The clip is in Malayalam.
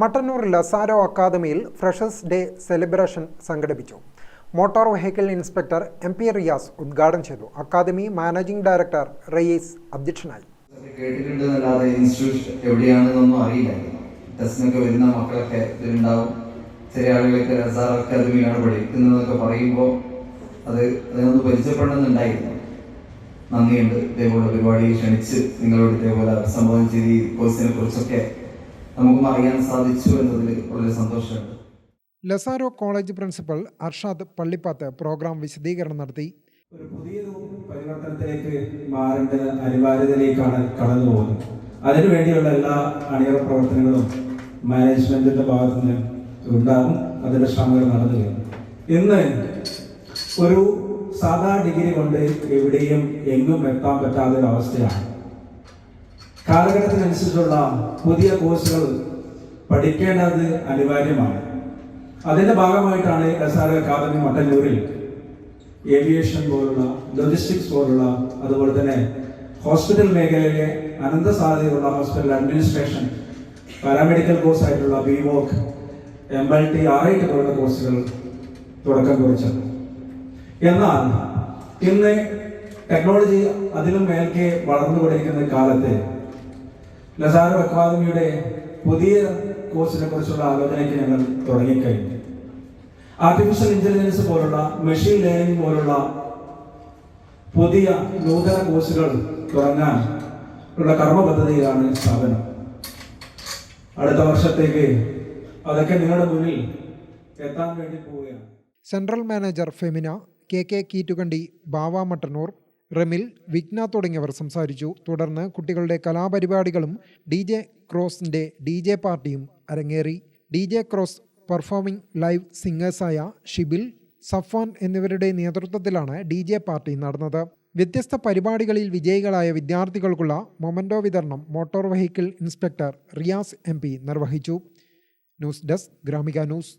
മട്ടന്നൂർ ലസാരോ അക്കാദമിയിൽ ഫ്രഷേഴ്സ് ഡേ സെലിബ്രേഷൻ സംഘടിപ്പിച്ചു. Motor vehicle inspector M P Riyas ഉദ്ഘാടനം ചെയ്തു. അക്കാദമി മാനേജിംഗ് ഡയറക്ടർ റയീസ് അധ്യക്ഷനായി. കേട്ടിട്ടുണ്ട് ഇൻസ്റ്റിറ്റ്യൂട്ട് എവിടെയാണെന്നൊന്നും അറിയില്ലായിരുന്നു ടെസ്റ്റിനൊക്കെ വരുന്ന മക്കളൊക്കെ ഇതിലുണ്ടാവും ചില ആളുകളൊക്കെ ലസാർ അക്കാദമിയാണ് പഠിക്കുന്നതെന്നൊക്കെ പറയുമ്പോൾ അത് അതിനൊന്ന് പരിചയപ്പെടണമെന്നുണ്ടായിരുന്നു നന്ദിയുണ്ട്. ഇതേപോലെ പരിപാടി ക്ഷണിച്ച് നിങ്ങളോട് ഇതേപോലെ അഭിസംബോധന ചെയ്ത് ഈ കോഴ്സിനെ കുറിച്ചൊക്കെ നമുക്കും അറിയാൻ സാധിച്ചു എന്നതിൽ വളരെ സന്തോഷമുണ്ട്. Lazaro college principal Arshad Pallippath programme വിശദീകരണം നടത്തി. ഒരു പുതിയൊരു പരിവർത്തനത്തിലേക്ക് മാറേണ്ട അനിവാര്യതയിലേക്കാണ് കടന്നു പോകുന്നത്. അതിനുവേണ്ടിയുള്ള എല്ലാ അണിയറ പ്രവർത്തനങ്ങളും മാനേജ്മെന്റിന്റെ ഭാഗത്തു നിന്ന് ഉണ്ടാകും. അതിന്റെ ശ്രമങ്ങൾ നടന്നു ഇന്ന് ഒരു സാധാ ഡിഗ്രി കൊണ്ട് എവിടെയും എങ്ങും എത്താൻ പറ്റാത്ത ഒരു അവസ്ഥയാണ് കാലഘട്ടത്തിനനുസരിച്ചുള്ള പുതിയ കോഴ്സുകൾ പഠിക്കേണ്ടത് അനിവാര്യമാണ്. അതിന്റെ ഭാഗമായിട്ടാണ് എസ് ആർ അക്കാദമി മട്ടന്നൂരിൽ ഏവിയേഷൻ പോലുള്ള ലോജിസ്റ്റിക്സ് പോലുള്ള അതുപോലെ തന്നെ ഹോസ്പിറ്റൽ മേഖലയിലെ അനന്ത സാധ്യതയുള്ള ഹോസ്പിറ്റൽ അഡ്മിനിസ്ട്രേഷൻ പാരാമെഡിക്കൽ കോഴ്സ് ആയിട്ടുള്ള B voc M L T R I T പോലുള്ള കോഴ്സുകൾ തുടക്കം കുറിച്ചത്. എന്നാൽ ഇന്ന് ടെക്നോളജി അതിലും മേൽക്കെ വളർന്നുകൊണ്ടിരിക്കുന്ന കാലത്ത് ലസാരോ അക്കാദമിയുടെ പുതിയ കോഴ്സിനെ കുറിച്ചുള്ള ആലോചനയ്ക്ക് ഞങ്ങൾ തുടങ്ങിക്കഴിഞ്ഞു. ആർട്ടിഫിഷ്യൽ ഇന്റലിജൻസ് പോലുള്ള മെഷീൻ ലേണിംഗ് പോലുള്ള പുതിയ നൂതന കോഴ്സുകൾ തുടങ്ങാൻ ഉള്ള കർമ്മ പദ്ധതിയിലാണ് സ്ഥാപനം. അടുത്ത വർഷത്തേക്ക് അതൊക്കെ നിങ്ങളുടെ മുന്നിൽ എത്താൻ വേണ്ടി പോവുകയാണ്. Central manager Femina K K Keetukandy Bava Mattannur Remil Vigna തുടങ്ങിയവർ സംസാരിച്ചു. തുടർന്ന് കുട്ടികളുടെ കലാപരിപാടികളും ഡി ജെ ക്രോസിന്റെ ഡി ജെ പാർട്ടിയും അരങ്ങേറി. D J Cross performing live സിംഗേഴ്സായ Shibil Safan എന്നിവരുടെ നേതൃത്വത്തിലാണ് ഡി ജെ പാർട്ടി നടന്നത്. വ്യത്യസ്ത പരിപാടികളിൽ വിജയികളായ വിദ്യാർത്ഥികൾക്കുള്ള മൊമന്റോ വിതരണം motor vehicle inspector Riyas M നിർവഹിച്ചു. News desk Gramika news.